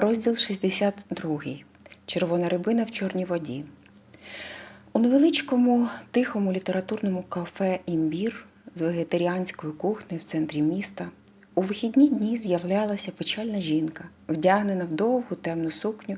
Розділ 62. Червона рибина в чорній воді. У невеличкому тихому літературному кафе Імбір з вегетаріанською кухнею в центрі міста у вихідні дні з'являлася печальна жінка, вдягнена в довгу темну сукню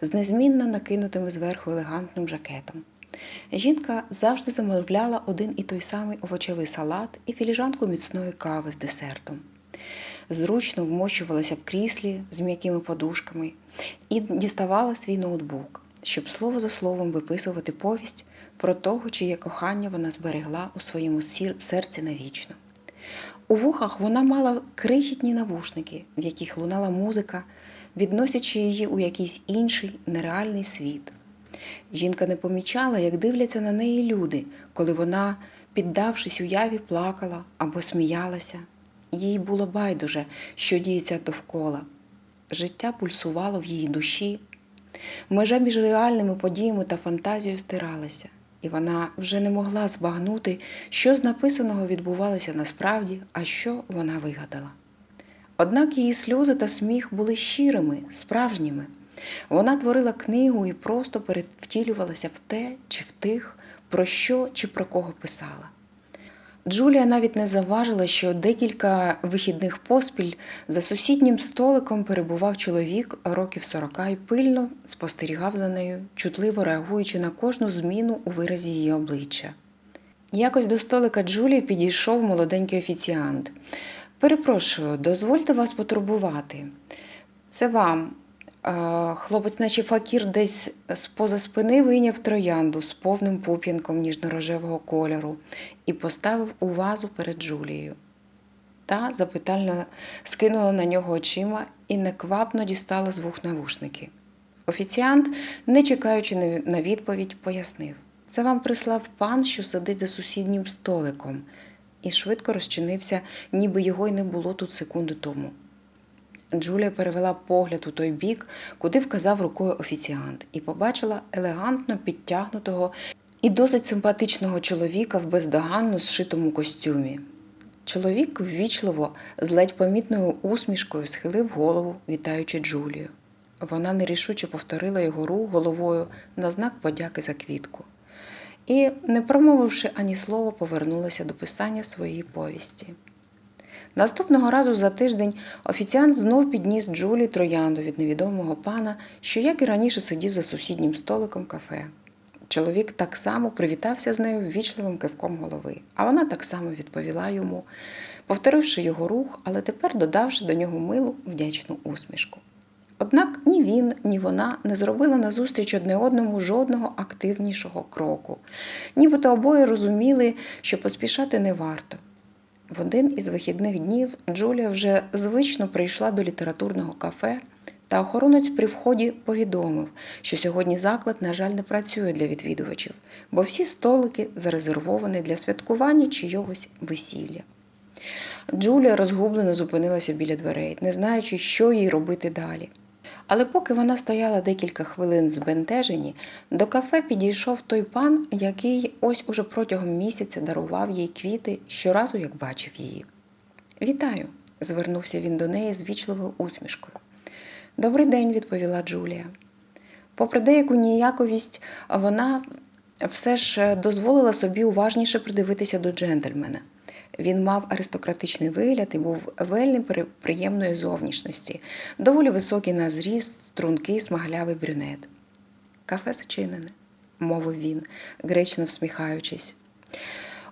з незмінно накинутим зверху елегантним жакетом. Жінка завжди замовляла один і той самий овочевий салат і філіжанку міцної кави з десертом зручно вмощувалася в кріслі з м'якими подушками і діставала свій ноутбук, щоб слово за словом виписувати повість про того, чиє кохання вона зберегла у своєму серці навічно. У вухах вона мала крихітні навушники, в яких лунала музика, відносячи її у якийсь інший нереальний світ. Жінка не помічала, як дивляться на неї люди, коли вона, піддавшись уяві, плакала або сміялася. Їй було байдуже, що діється довкола. Життя пульсувало в її душі. Межа між реальними подіями та фантазією стиралася, і вона вже не могла збагнути, що з написаного відбувалося насправді, а що вона вигадала. Однак її сльози та сміх були щирими, справжніми. Вона творила книгу і просто перевтілювалася в те чи в тих, про що чи про кого писала. Джулія навіть не заважила, що декілька вихідних поспіль за сусіднім столиком перебував чоловік років сорока і пильно спостерігав за нею, чутливо реагуючи на кожну зміну у виразі її обличчя. Якось до столика Джулії підійшов молоденький офіціант. Перепрошую, дозвольте вас потурбувати. Це вам. Е, Хлопець, наче факір, десь з-поза спини вийняв троянду з повним пуп'янком ніжно-рожевого кольору і поставив у вазу перед Джулією. Та запитально скинула на нього очима і неквапно дістала з вух навушники. Офіціант, не чекаючи на відповідь, пояснив: це вам прислав пан, що сидить за сусіднім столиком, і швидко розчинився, ніби його й не було тут секунду тому. Джулія перевела погляд у той бік, куди вказав рукою офіціант, і побачила елегантно підтягнутого і досить симпатичного чоловіка в бездоганно зшитому костюмі. Чоловік ввічливо, з ледь помітною усмішкою схилив голову, вітаючи Джулію. Вона нерішуче повторила його рух головою на знак подяки за квітку. І, не промовивши ані слова, повернулася до писання своєї повісті. Наступного разу за тиждень офіціант знов підніс Джулі троянду від невідомого пана, що, як і раніше, сидів за сусіднім столиком кафе. Чоловік так само привітався з нею ввічливим кивком голови, а вона так само відповіла йому, повторивши його рух, але тепер додавши до нього милу вдячну усмішку. Однак ні він, ні вона не зробили назустріч одне одному жодного активнішого кроку, нібито обоє розуміли, що поспішати не варто. В один із вихідних днів Джулія вже звично прийшла до літературного кафе, та охоронець при вході повідомив, що сьогодні заклад, на жаль, не працює для відвідувачів, бо всі столики зарезервовані для святкування чийогось весілля. Джулія розгублено зупинилася біля дверей, не знаючи, що їй робити далі. Але поки вона стояла декілька хвилин збентежені, до кафе підійшов той пан, який ось уже протягом місяця дарував їй квіти щоразу, як бачив її. Вітаю, звернувся він до неї з вічливою усмішкою. Добрий день, відповіла Джулія. Попри деяку ніяковість, вона все ж дозволила собі уважніше придивитися до джентльмена. Він мав аристократичний вигляд і був вельми приємної зовнішності, доволі високий на зріст, стрункий, смаглявий брюнет. Кафе зачинене, мовив він, гречно всміхаючись.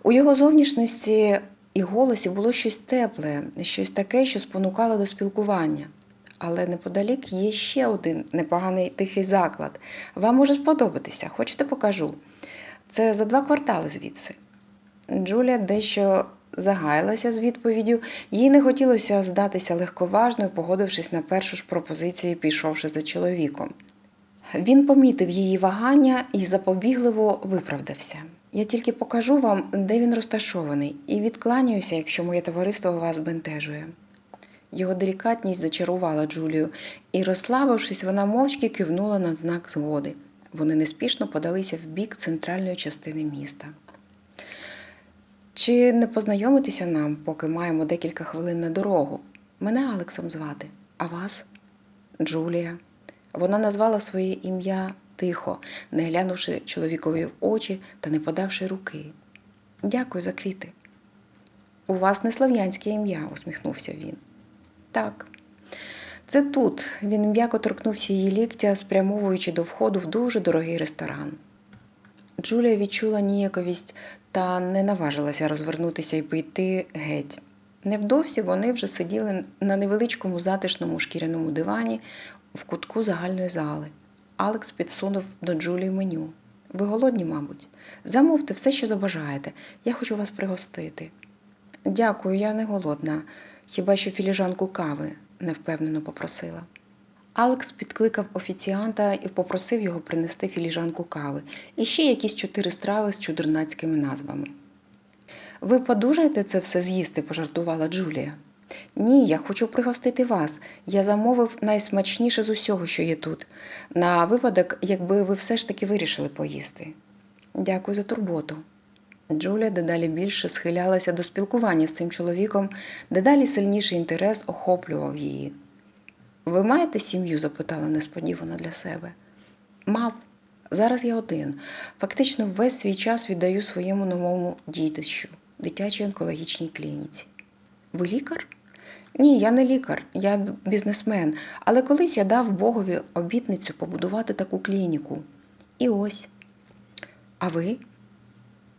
У його зовнішності і голосі було щось тепле, щось таке, що спонукало до спілкування. Але неподалік є ще один непоганий тихий заклад. Вам може сподобатися, хочете покажу. Це за два квартали звідси. Джулія дещо загаялася з відповіддю. Їй не хотілося здатися легковажною, погодившись на першу ж пропозицію, пішовши за чоловіком. Він помітив її вагання і запобігливо виправдався. Я тільки покажу вам, де він розташований, і відкланяюся, якщо моє товариство вас бентежує. Його делікатність зачарувала Джулію, і, розслабившись, вона мовчки кивнула на знак згоди. Вони неспішно подалися в бік центральної частини міста. Чи не познайомитися нам, поки маємо декілька хвилин на дорогу? Мене Алексом звати, а вас? Джулія. Вона назвала своє ім'я тихо, не глянувши чоловікові в очі та не подавши руки. Дякую за квіти. У вас не слов'янське ім'я, усміхнувся він. Так. Це тут він м'яко торкнувся її ліктя, спрямовуючи до входу в дуже дорогий ресторан. Джулія відчула ніяковість та не наважилася розвернутися і піти геть. Невдовзі вони вже сиділи на невеличкому затишному шкіряному дивані в кутку загальної зали. Алекс підсунув до Джулії меню. Ви голодні, мабуть? Замовте все, що забажаєте. Я хочу вас пригостити. Дякую, я не голодна. Хіба що філіжанку кави, невпевнено попросила. Алекс підкликав офіціанта і попросив його принести філіжанку кави і ще якісь чотири страви з чудернацькими назвами. Ви подужаєте це все з'їсти, пожартувала Джулія. Ні, я хочу пригостити вас. Я замовив найсмачніше з усього, що є тут, на випадок, якби ви все ж таки вирішили поїсти. Дякую за турботу. Джулія дедалі більше схилялася до спілкування з цим чоловіком, дедалі сильніший інтерес охоплював її. Ви маєте сім'ю? запитала несподівано для себе. Мав. Зараз я один. Фактично весь свій час віддаю своєму новому дітищу, дитячій онкологічній клініці. Ви лікар? Ні, я не лікар, я бізнесмен. Але колись я дав Богові обітницю побудувати таку клініку. І ось. А ви?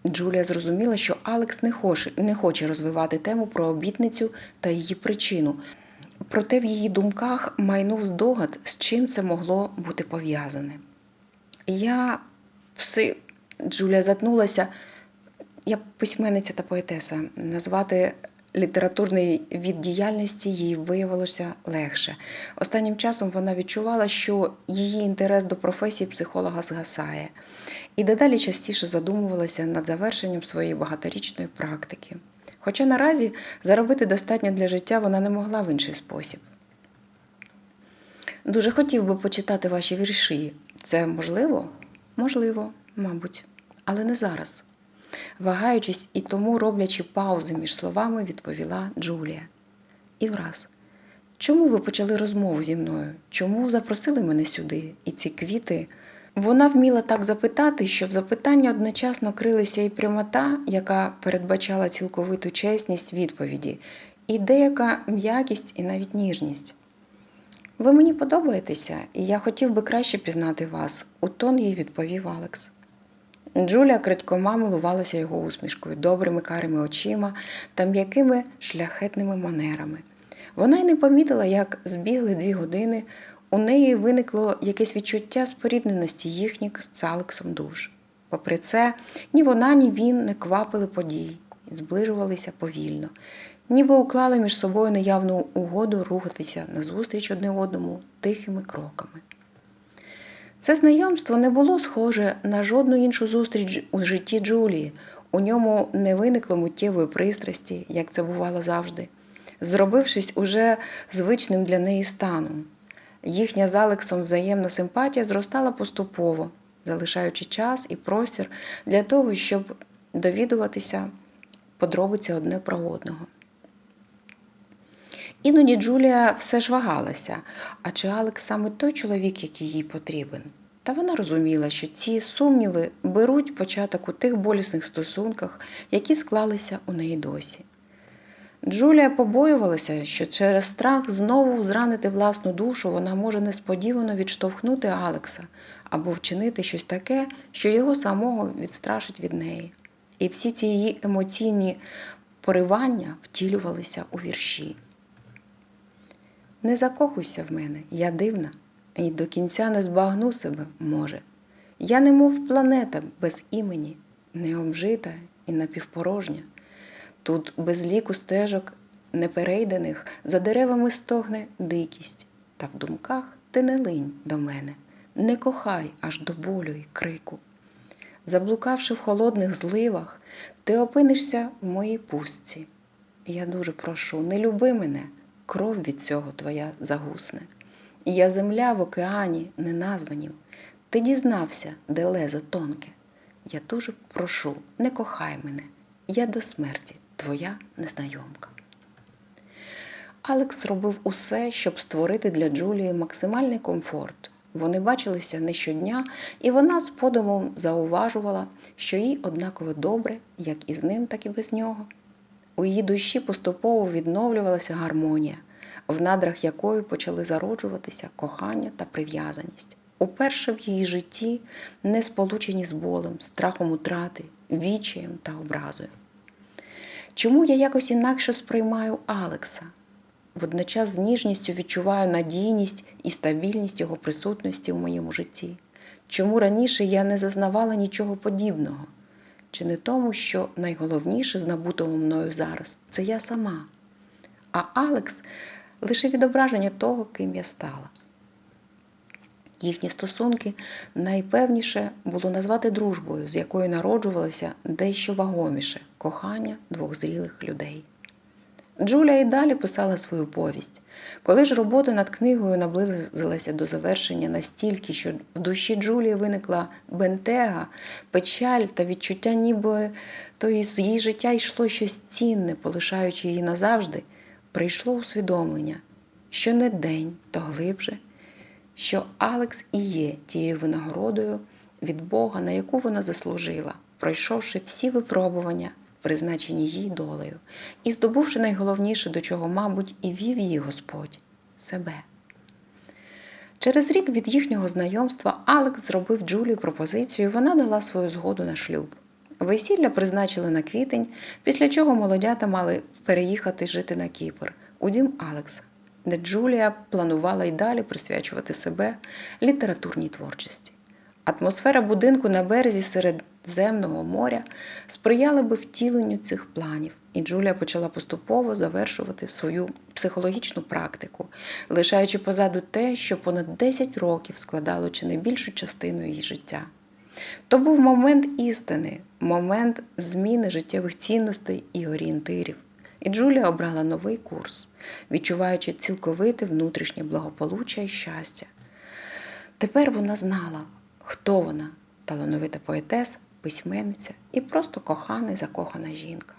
Джулія зрозуміла, що Алекс не хоче, не хоче розвивати тему про обітницю та її причину. Проте в її думках майнув здогад, з чим це могло бути пов'язане. Я пси. Джулія затнулася. Я письменниця та поетеса. Назвати літературний від діяльності їй виявилося легше. Останнім часом вона відчувала, що її інтерес до професії психолога згасає, і дедалі частіше задумувалася над завершенням своєї багаторічної практики. Хоча наразі заробити достатньо для життя вона не могла в інший спосіб. Дуже хотів би почитати ваші вірші. Це можливо? Можливо, мабуть, але не зараз. Вагаючись і тому роблячи паузи між словами, відповіла Джулія. І враз. Чому ви почали розмову зі мною? Чому запросили мене сюди? І ці квіти? Вона вміла так запитати, що в запитанні одночасно крилися і прямота, яка передбачала цілковиту чесність відповіді, і деяка м'якість і навіть ніжність. Ви мені подобаєтеся, і я хотів би краще пізнати вас, у тон їй відповів Алекс. Джулія крадькома милувалася його усмішкою, добрими карими очима та м'якими шляхетними манерами. Вона й не помітила, як збігли дві години, у неї виникло якесь відчуття спорідненості їхніх з Алексом душ. Попри це, ні вона, ні він не квапили подій, зближувалися повільно, ніби уклали між собою неявну угоду рухатися назустріч одне одному тихими кроками. Це знайомство не було схоже на жодну іншу зустріч у житті Джулії. У ньому не виникло миттєвої пристрасті, як це бувало завжди, зробившись уже звичним для неї станом. Їхня з Алексом взаємна симпатія зростала поступово, залишаючи час і простір для того, щоб довідуватися подробиці одне про одного. Іноді Джулія все ж вагалася, а чи Алекс саме той чоловік, який їй потрібен? Та вона розуміла, що ці сумніви беруть початок у тих болісних стосунках, які склалися у неї досі. Джулія побоювалася, що через страх знову зранити власну душу вона може несподівано відштовхнути Алекса або вчинити щось таке, що його самого відстрашить від неї. І всі ці її емоційні поривання втілювалися у вірші. Не закохуйся в мене, я дивна, і до кінця не збагну себе, може. Я немов планета без імені, необжита і напівпорожня. Тут без ліку стежок неперейдених за деревами стогне дикість, та в думках ти не линь до мене, не кохай аж до болю й крику. Заблукавши в холодних зливах, ти опинишся в моїй пустці. Я дуже прошу, не люби мене, кров від цього твоя загусне. Я земля в океані неназванів. Ти дізнався, де лезо тонке. Я дуже прошу, не кохай мене, я до смерті, твоя незнайомка. Алекс робив усе, щоб створити для Джулії максимальний комфорт. Вони бачилися не щодня, і вона з подумом зауважувала, що їй однаково добре, як і з ним, так і без нього. У її душі поступово відновлювалася гармонія, в надрах якої почали зароджуватися кохання та прив'язаність. Уперше в її житті не сполучені з болем, страхом утрати, відчаєм та образою. Чому я якось інакше сприймаю Алекса? Водночас з ніжністю відчуваю надійність і стабільність його присутності у моєму житті. Чому раніше я не зазнавала нічого подібного? Чи не тому, що найголовніше з набутого мною зараз це я сама, а Алекс лише відображення того, ким я стала. Їхні стосунки найпевніше було назвати дружбою, з якої народжувалося дещо вагоміше кохання двох зрілих людей. Джулія і далі писала свою повість. Коли ж робота над книгою наблизилася до завершення настільки, що в душі Джулії виникла бентега, печаль та відчуття, ніби то із її життя йшло щось цінне, полишаючи її назавжди, прийшло усвідомлення, що не день, то глибше, що Алекс і є тією винагородою від Бога, на яку вона заслужила, пройшовши всі випробування, призначені їй долею, і здобувши найголовніше, до чого, мабуть, і вів її Господь себе. Через рік від їхнього знайомства Алекс зробив Джулії пропозицію, вона дала свою згоду на шлюб. Весілля призначили на квітень, після чого молодята мали переїхати жити на Кіпр у дім Алекса, де Джулія планувала й далі присвячувати себе літературній творчості. Атмосфера будинку на березі Середземного моря сприяла би втіленню цих планів, і Джулія почала поступово завершувати свою психологічну практику, лишаючи позаду те, що понад 10 років складало чи не більшу частину її життя. То був момент істини, момент зміни життєвих цінностей і орієнтирів. І Джулія обрала новий курс, відчуваючи цілковите внутрішнє благополуччя і щастя. Тепер вона знала, хто вона талановита поетеса, письменниця і просто кохана і закохана жінка.